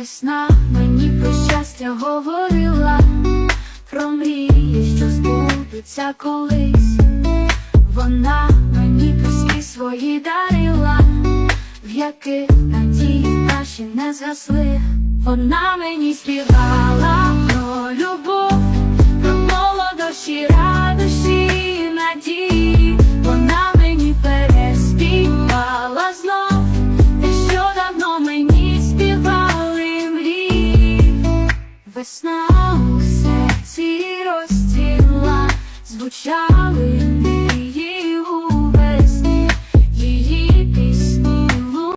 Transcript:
Весна мені про щастя говорила, про мрії, що збудуться колись. Вона мені пісні свої дарила, в яких надії наші не згасли. Вона мені співала Весна у серці розтіла звучали